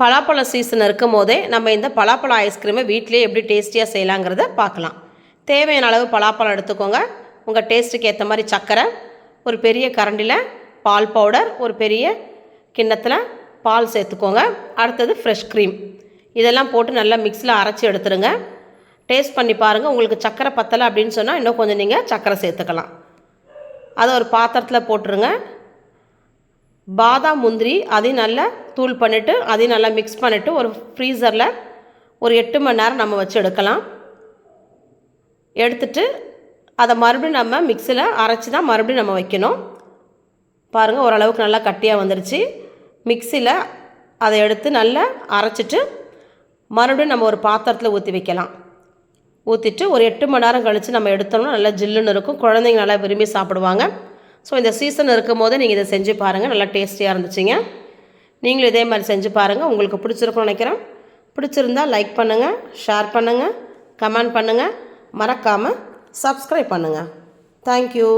பலாப்பழ season இருக்கும் போதே நம்ம இந்த பலாப்பழ ஐஸ்கிரீமை வீட்டிலே எப்படி டேஸ்டியாக செய்யலாங்கிறத பார்க்கலாம். தேவையான அளவு பலாப்பழம் எடுத்துக்கோங்க. உங்கள் டேஸ்ட்டுக்கு ஏற்ற மாதிரி சர்க்கரை ஒரு பெரிய கரண்டியில் பால் பவுடர் ஒரு பெரிய கிண்ணத்தில் பால் சேர்த்துக்கோங்க. அடுத்தது ஃப்ரெஷ் க்ரீம் இதெல்லாம் போட்டு நல்லா மிக்ஸில் அரைச்சி எடுத்துருங்க. டேஸ்ட் பண்ணி பாருங்கள் உங்களுக்கு சர்க்கரை பத்தலை அப்படின்னு சொன்னால் இன்னும் கொஞ்சம் நீங்கள் சர்க்கரை சேர்த்துக்கலாம். அதை ஒரு பாத்திரத்தில் போட்டுருங்க. பாதாம் முந்திரி அதையும் நல்லா தூள் பண்ணிவிட்டு அதையும் நல்லா மிக்ஸ் பண்ணிவிட்டு ஒரு ஃப்ரீசரில் ஒரு எட்டு மணி நேரம் நம்ம வச்சு எடுக்கலாம். எடுத்துட்டு அதை மறுபடியும் நம்ம மிக்சியில் அரைச்சி தான் மறுபடியும் நம்ம வைக்கணும். பாருங்கள் ஓரளவுக்கு நல்லா கட்டியாக வந்துருச்சு. மிக்சியில் அதை எடுத்து நல்லா அரைச்சிட்டு மறுபடியும் நம்ம ஒரு பாத்திரத்தில் ஊற்றி வைக்கலாம். ஊற்றிட்டு ஒரு எட்டு மணி நேரம் கழித்து நம்ம எடுத்தோம்னா நல்லா ஜில்லுன்னு இருக்கும். குழந்தைங்க நல்லா விரும்பி சாப்பிடுவாங்க. ஸோ இந்த சீசன் இருக்கும் போது நீங்கள் இதை செஞ்சு பாருங்கள் நல்லா டேஸ்டியாக இருந்துச்சுங்க. நீங்களும் இதே மாதிரி செஞ்சு பாருங்கள் உங்களுக்கு பிடிச்சிருக்கும்னு நினைக்கிறேன். பிடிச்சிருந்தா லைக் பண்ணுங்கள் ஷேர் பண்ணுங்கள் கமெண்ட் பண்ணுங்கள் மறக்காமல் சப்ஸ்கிரைப் பண்ணுங்கள் தேங்க்யூ